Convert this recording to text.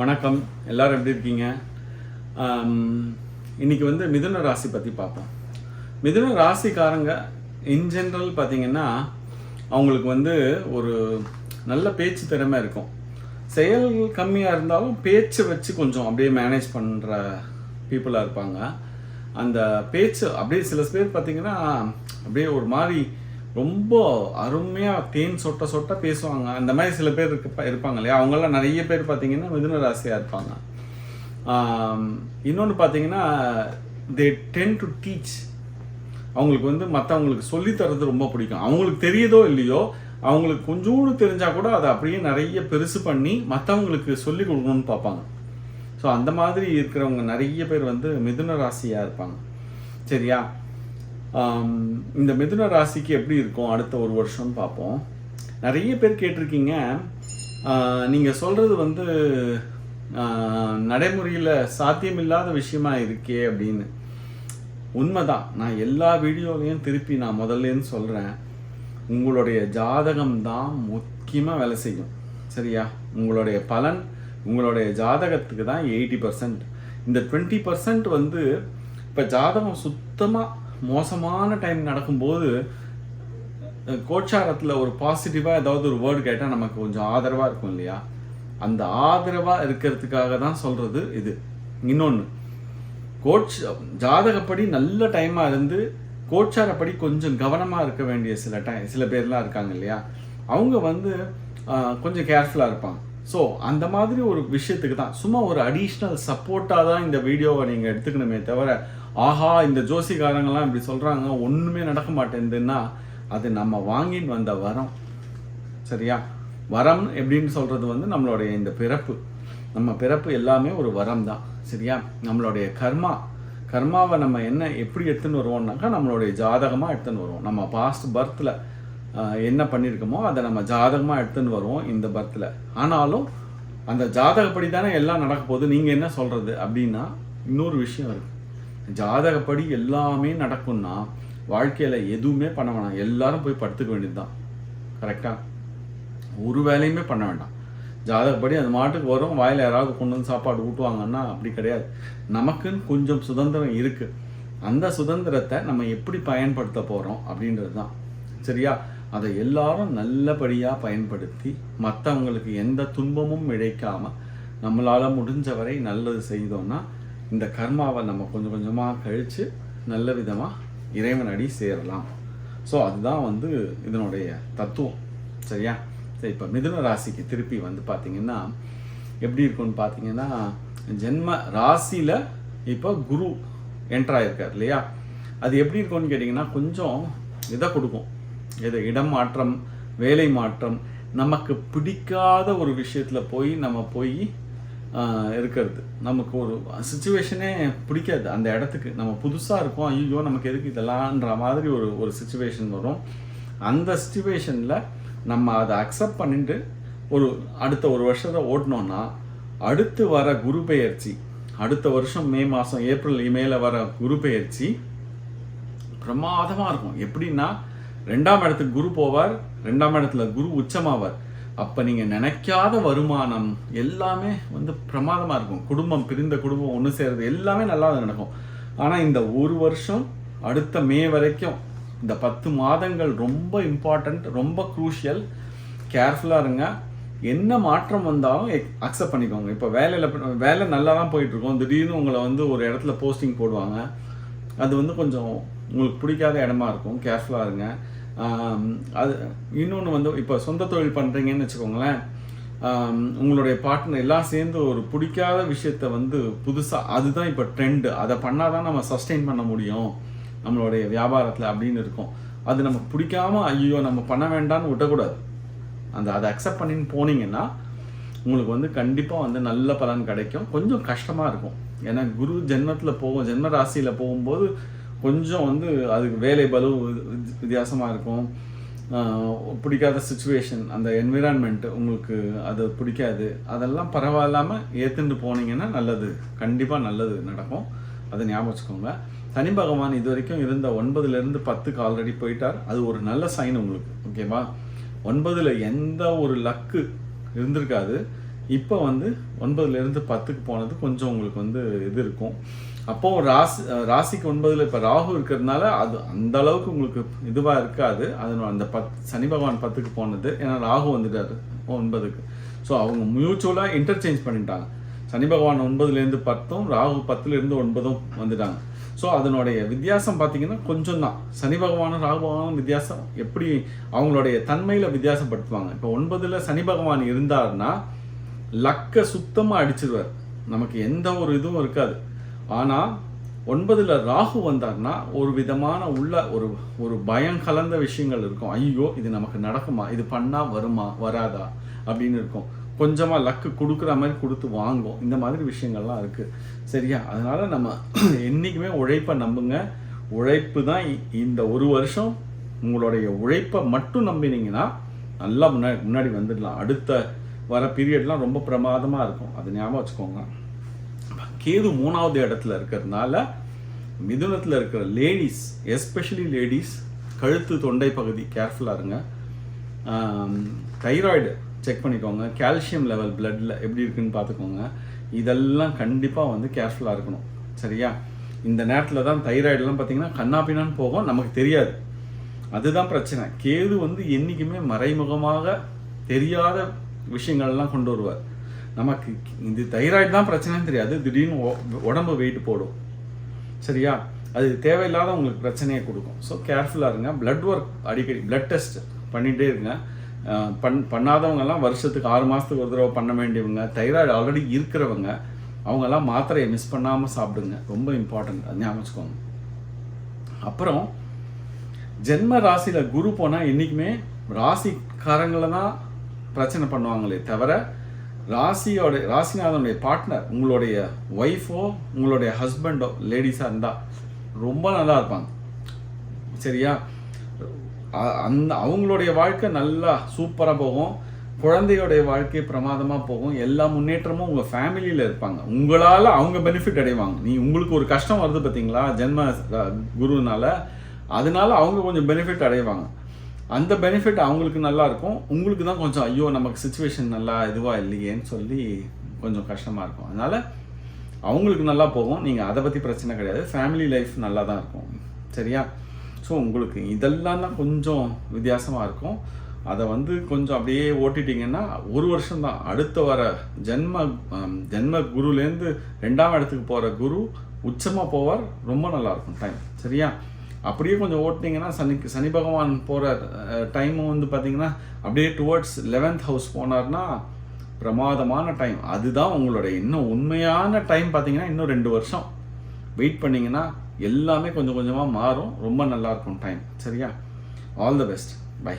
வணக்கம். எல்லாரும் எப்படி இருக்கீங்க? இன்றைக்கி இன்னைக்கு வந்து மிதுன ராசி பற்றி பார்ப்போம். மிதுன ராசிக்காரங்க இன் ஜென்ரல் பார்த்திங்கன்னா அவங்களுக்கு வந்து ஒரு நல்ல பேச்சு திறமை இருக்கும். செயல் கம்மியாக இருந்தாலும் பேச்சை வச்சு கொஞ்சம் அப்படியே மேனேஜ் பண்ணுற பீப்புளாக இருப்பாங்க. அந்த பேச்சு அப்படியே சில பேர் பார்த்திங்கன்னா அப்படியே ஒரு மாதிரி ரொம்ப அருமையாக தேன் சொட்ட சொட்ட பேசுவாங்க. அந்த மாதிரி சில பேர் இருக்க இருப்பாங்க இல்லையா? அவங்கெல்லாம் நிறைய பேர் பார்த்தீங்கன்னா மிதுன ராசியாக இருப்பாங்க. இன்னொன்று பார்த்தீங்கன்னா தே டென் டு டீச் அவங்களுக்கு வந்து மற்றவங்களுக்கு சொல்லித்தரது தர்றது ரொம்ப பிடிக்கும். அவங்களுக்கு தெரியுதோ இல்லையோ அவங்களுக்கு கொஞ்சோண்டு தெரிஞ்சால் கூட அதை அப்படியே நிறைய பெருசு பண்ணி மற்றவங்களுக்கு சொல்லி கொடுக்கணும்னு பார்ப்பாங்க. ஸோ அந்த மாதிரி இருக்கிறவங்க நிறைய பேர் வந்து மிதுன ராசியாக இருப்பாங்க. சரியா? இந்த மிதுன ராசிக்கு எப்படி இருக்கும் அடுத்த ஒரு வருஷம்னு பார்ப்போம். நிறைய பேர் கேட்டிருக்கீங்க. நீங்கள் சொல்கிறது வந்து நடைமுறையில் சாத்தியமில்லாத விஷயமா இருக்கே அப்படின்னு. உண்மைதான். நான் எல்லா வீடியோலையும் திருப்பி நான் முதல்லேருந்து சொல்கிறேன் உங்களுடைய ஜாதகம் தான் முக்கியமாக வேலை செய்யும். சரியா? உங்களுடைய பலன் உங்களுடைய ஜாதகத்துக்கு தான் எயிட்டி பர்சன்ட். இந்த டுவெண்ட்டி பர்சன்ட் வந்து இப்போ ஜாதகம் சுத்தமாக மோசமான டைம் நடக்கும்போது கோச்சாரத்தில் ஒரு பாசிட்டிவாக ஏதாவது ஒரு வேர்டு கேட்டால் நமக்கு கொஞ்சம் ஆதரவாக இருக்கும் இல்லையா? அந்த ஆதரவாக இருக்கிறதுக்காக தான் சொல்கிறது இது. இன்னொன்று கோச் ஜாதகப்படி நல்ல டைமாக இருந்து கோச்சாரப்படி கொஞ்சம் கவனமாக இருக்க வேண்டிய சில டைம் சில பேர்லாம் இருக்காங்க இல்லையா? அவங்க வந்து கொஞ்சம் கேர்ஃபுல்லாக இருப்பாங்க. ஸோ அந்த மாதிரி ஒரு விஷயத்துக்கு தான். சும்மா ஒரு அடிஷ்னல் சப்போர்ட்டாக தான் இந்த வீடியோவை நீங்கள் எடுத்துக்கணுமே தவிர ஆஹா இந்த ஜோசிகாரங்கெல்லாம் இப்படி சொல்கிறாங்க ஒன்றுமே நடக்க மாட்டேங்குதுன்னா அது நம்ம வாங்கிட்டு வந்த வரம். சரியா? வரம் எப்படின்னு சொல்கிறது வந்து நம்மளுடைய இந்த பிறப்பு. நம்ம பிறப்பு எல்லாமே ஒரு வரம் தான் சரியா? நம்மளுடைய கர்மா. கர்மாவை நம்ம என்ன எப்படி எடுத்துன்னு வருவோம்னாக்கா நம்மளுடைய ஜாதகமாக எடுத்துன்னு வருவோம். நம்ம பாஸ்ட் பர்த்தில் என்ன பண்ணியிருக்கோமோ அதை நம்ம ஜாதகமாக எடுத்துன்னு வருவோம் இந்த பர்த்தில் ஆனாலும் அந்த ஜாதகப்படி தானே எல்லாம் நடக்க போகுது. நீங்கள் என்ன சொல்கிறது அப்படின்னா இன்னொரு விஷயம் இருக்குது ஜாதகப்படி எல்லாமே நடக்கும்னா வாழ்க்கையில் எதுவுமே பண்ண வேணாம். எல்லாரும் போய் படுத்துக்க வேண்டியது தான் கரெக்டாக ஒரு வேலையுமே பண்ண வேண்டாம். ஜாதகப்படி அது மாட்டுக்கு வரும். வாயில் யாராவது கொண்டு வந்து சாப்பாடு ஊட்டுவாங்கன்னா அப்படி கிடையாது. நமக்குன்னு கொஞ்சம் சுதந்திரம் இருக்குது அந்த சுதந்திரத்தை நம்ம எப்படி பயன்படுத்த போகிறோம் அப்படின்றது தான் சரியா? அதை எல்லாரும் நல்லபடியாக பயன்படுத்தி மற்றவங்களுக்கு எந்த துன்பமும் இழைக்காமல் நம்மளால் முடிஞ்ச வரை நல்லது செய்தோம்னா இந்த கர்மாவை நம்ம கொஞ்சம் கொஞ்சமாக கழித்து நல்ல விதமாக இறைவன் அடி சேரலாம். ஸோ அதுதான் வந்து இதனுடைய தத்துவம். சரியா? சரி இப்போ மிதுன ராசிக்கு திருப்பி வந்து பார்த்தீங்கன்னா எப்படி இருக்கும்னு பார்த்தீங்கன்னா ஜென்ம ராசியில் இப்போ குரு என்ட்ராயிருக்கார் இல்லையா? அது எப்படி இருக்கும்னு கேட்டிங்கன்னா கொஞ்சம் இதை கொடுக்கும். இது இடம் மாற்றம் வேலை மாற்றம் நமக்கு பிடிக்காத ஒரு விஷயத்தில் போய் நம்ம போய் இருக்கிறது. நமக்கு ஒரு சுச்சுவேஷனே பிடிக்காது. அந்த இடத்துக்கு நம்ம புதுசாக இருக்கோம். ஐயோ நமக்கு எதுக்கு இதெல்லாம்ன்ற மாதிரி ஒரு ஒரு சுச்சுவேஷன் வரும். அந்த சுச்சுவேஷனில் நம்ம அதை அக்செப்ட் பண்ணிட்டு ஒரு அடுத்த ஒரு வருஷத்தை ஓட்டினோன்னா அடுத்து வர குரு பெயர்ச்சி அடுத்த வருஷம் மே மாதம் ஏப்ரல் மேல வர குரு பெயர்ச்சி பிரமாதமாக இருக்கும். எப்படின்னா ரெண்டாம் இடத்துக்கு குரு போவார் ரெண்டாம் இடத்துல குரு உச்சமாவார். அப்போ நீங்கள் நினைக்காத வருமானம் எல்லாமே வந்து பிரமாதமாக இருக்கும். குடும்பம் பிரிந்த குடும்பம் ஒன்று சேர்றது எல்லாமே நல்லா நடக்கும். ஆனால் இந்த ஒரு வருஷம் அடுத்த மே வரைக்கும் இந்த பத்து மாதங்கள் ரொம்ப இம்பார்ட்டண்ட் ரொம்ப க்ரூஷியல் கேர்ஃபுல்லாக இருங்க. என்ன மாற்றம் வந்தாலும் அக்செப்ட் பண்ணிக்கோங்க. இப்போ வேலையில் வேலை நல்லா தான் போயிட்டுருக்கோம். திடீர்னு உங்களை வந்து ஒரு இடத்துல போஸ்டிங் போடுவாங்க. அது வந்து கொஞ்சம் உங்களுக்கு பிடிக்காத இடமா இருக்கும். கேர்ஃபுல்லாக இருங்க. அது இன்னொன்று வந்து இப்போ சொந்த தொழில் பண்ணுறீங்கன்னு வச்சுக்கோங்களேன். உங்களுடைய பார்ட்னர் எல்லாம் சேர்ந்து ஒரு பிடிக்காத விஷயத்த வந்து புதுசாக அதுதான் இப்போ ட்ரெண்டு அதை பண்ணால் தான் நம்ம சஸ்டெயின் பண்ண முடியும். நம்மளுடைய வியாபாரத்தில் அப்படின்னு இருக்கும். அது நமக்கு பிடிக்காம ஐயோ நம்ம பண்ண வேண்டாம்னு விட்டக்கூடாது அந்த அதை அக்செப்ட் பண்ணின்னு போனீங்கன்னா உங்களுக்கு வந்து கண்டிப்பாக வந்து நல்ல பலன் கிடைக்கும். கொஞ்சம் கஷ்டமாக இருக்கும். ஏன்னா குரு ஜென்மத்தில் போகும் ஜென்ம ராசியில் போகும்போது கொஞ்சம் வந்து அதுக்கு வேலை பலு வித்தியாசமாக இருக்கும். பிடிக்காத சுச்சுவேஷன் அந்த என்விரான்மெண்ட் உங்களுக்கு அது பிடிக்காது. அதெல்லாம் பரவாயில்லாமல் ஏற்றுண்டு போனீங்கன்னா நல்லது. கண்டிப்பாக நல்லது நடக்கும். அதை ஞாபகம் வச்சுக்கோங்க. சனி பகவான் இது வரைக்கும் இருந்த ஒன்பதுலேருந்து பத்துக்கு ஆல்ரெடி போயிட்டார். அது ஒரு நல்ல சைன் உங்களுக்கு. ஓகேவா ஒன்பதில் எந்த ஒரு லக்கு இருந்திருக்காது. இப்போ வந்து ஒன்பதுலேருந்து பத்துக்கு போனது கொஞ்சம் உங்களுக்கு வந்து இது இருக்கும். அப்போ ராசி ராசிக்கு ஒன்பதுல இப்போ ராகு இருக்கிறதுனால அது அந்த அளவுக்கு உங்களுக்கு இதுவாக இருக்காது. அது அந்த பத் சனி பகவான் பத்துக்கு போனது. ஏன்னா ராகு வந்துட்டாரு ஒன்பதுக்கு. ஸோ அவங்க மியூச்சுவலாக இன்டர்சேஞ்ச் பண்ணிட்டாங்க. சனி பகவான் ஒன்பதுலேருந்து பத்தும் ராகு பத்துலேருந்து ஒன்பதும் வந்துட்டாங்க. ஸோ அதனுடைய வித்தியாசம் பார்த்தீங்கன்னா கொஞ்சம் தான். சனி பகவானும் ராகு பகவானும் வித்தியாசம். எப்படி அவங்களுடைய தன்மையில் வித்தியாசப்படுத்துவாங்க. இப்போ ஒன்பதில் சனி பகவான் இருந்தாருன்னா லக்கை சுத்தமாக அடிச்சிருவார். நமக்கு எந்த ஒரு இதுவும் இருக்காது. ஆனால் ஒன்பதில் ராகு வந்தார்னா ஒரு விதமான உள்ள ஒரு ஒரு பயம் கலந்த விஷயங்கள் இருக்கும். ஐயோ இது நமக்கு நடக்குமா? இது பண்ணால் வருமா? வராதா? அப்படின்னு இருக்கும். கொஞ்சமாக லக்கு கொடுக்குற மாதிரி கொடுத்து வாங்கும் இந்த மாதிரி விஷயங்கள்லாம் இருக்குது சரியா? அதனால் நம்ம என்னைக்குமே உழைப்பை நம்புங்க. உழைப்பு தான் இ- இந்த ஒரு வருஷம் உங்களுடைய உழைப்பை மட்டும் நம்பினீங்கன்னா நல்லா முன்னாடி முன்னாடி வந்துடலாம். அடுத்த வர பீரியட்லாம் ரொம்ப பிரமாதமாக இருக்கும். அது ஞாபகம் வச்சுக்கோங்க. கேது மூணாவது இடத்துல இருக்கிறதுனால மிதுனத்தில் இருக்கிற லேடிஸ் எஸ்பெஷலி லேடிஸ் கழுத்து தொண்டை பகுதி கேர்ஃபுல்லாக இருங்க. தைராய்டு செக் பண்ணிக்கோங்க. கால்சியம் லெவல் பிளட்டில் எப்படி இருக்குன்னு பார்த்துக்கோங்க. இதெல்லாம் கண்டிப்பாக வந்து கேர்ஃபுல்லாக இருக்கணும். சரியா? இந்த நேரத்தில் தான் தைராய்டெலாம் பார்த்தீங்கன்னா கண்ணாப்பினான்னு போகும் நமக்கு தெரியாது. அதுதான் பிரச்சனை. கேது வந்து என்றைக்குமே மறைமுகமாக தெரியாத விஷயங்கள்லாம் கொண்டு வருவார். நமக்கு இது தைராய்டு தான் பிரச்சனைன்னு தெரியாது. திடீர்னு உடம்பு வெயிட் போடும். சரியா? அது தேவையில்லாத உங்களுக்கு பிரச்சனையை கொடுக்கும். ஸோ கேர்ஃபுல்லாக இருங்க. பிளட் ஒர்க் அடிக்கடி பிளட் டெஸ்ட் பண்ணிகிட்டே இருங்க. பண் பண்ணாதவங்கெல்லாம் வருஷத்துக்கு ஆறு மாதத்துக்கு ஒரு தடவை பண்ண வேண்டியவங்க தைராய்டு ஆல்ரெடி இருக்கிறவங்க அவங்கெல்லாம் மாத்திரையை மிஸ் பண்ணாமல் சாப்பிடுங்க. ரொம்ப இம்பார்ட்டன்ட் அது ஞாபகம் வச்சுக்கோங்க. அப்புறம் ஜென்ம ராசியில் குரு போனால் என்றைக்குமே ராசிக்காரங்களை தான் பிரச்சனை பண்ணுவாங்களே தவிர ராசியோட ராசிநாதனுடைய பார்ட்னர் உங்களுடைய ஒய்ஃபோ உங்களுடைய ஹஸ்பண்டோ லேடிஸாக இருந்தால் ரொம்ப நல்லா இருப்பாங்க. சரியா? அ- அந்த அவங்களுடைய வாழ்க்கை நல்லா சூப்பராக போகும். குழந்தையோடைய வாழ்க்கை பிரமாதமாக போகும். எல்லா முன்னேற்றமும் உங்கள் ஃபேமிலியில் இருப்பாங்க. உங்களால் அவங்க பெனிஃபிட் அடைவாங்க. நீ உங்களுக்கு ஒரு கஷ்டம் வருது பார்த்தீங்களா ஜென்ம குருனால. அதனால அவங்க கொஞ்சம் பெனிஃபிட் அடைவாங்க. அந்த பெனிஃபிட் அவங்களுக்கு நல்லா இருக்கும். உங்களுக்கு தான் கொஞ்சம் ஐயோ நமக்கு சுச்சுவேஷன் நல்லா இதுவாக இல்லையேன்னு சொல்லி கொஞ்சம் கஷ்டமாக இருக்கும். அதனால் அவங்களுக்கு நல்லா போகும். நீங்கள் அதை பற்றி பிரச்சனை கிடையாது. ஃபேமிலி லைஃப் நல்லா தான் இருக்கும். சரியா? ஸோ உங்களுக்கு இதெல்லாம் தான் கொஞ்சம் வித்தியாசமாக இருக்கும். அதை வந்து கொஞ்சம் அப்படியே ஓட்டிட்டீங்கன்னா ஒரு வருஷம் தான். அடுத்த வர ஜென்ம ஜென்ம குருலேருந்து ரெண்டாம் இடத்துக்கு போகிற குரு உச்சமாக போவார். ரொம்ப நல்லாயிருக்கும் டைம் சரியா? அப்படியே கொஞ்சம் ஓட்டினீங்கன்னா சனி சனி பகவான் போகிற டைமும் வந்து பார்த்தீங்கன்னா அப்படியே டுவர்ட்ஸ் லெவன்த் ஹவுஸ் போனார்னா பிரமாதமான டைம் அதுதான் உங்களோட இன்னும் உண்மையான டைம் பார்த்தீங்கன்னா இன்னும் ரெண்டு வருஷம். வெயிட் பண்ணிங்கன்னா எல்லாமே கொஞ்சம் கொஞ்சமாக மாறும். ரொம்ப நல்லா இருக்கும் டைம் சரியா? All the best by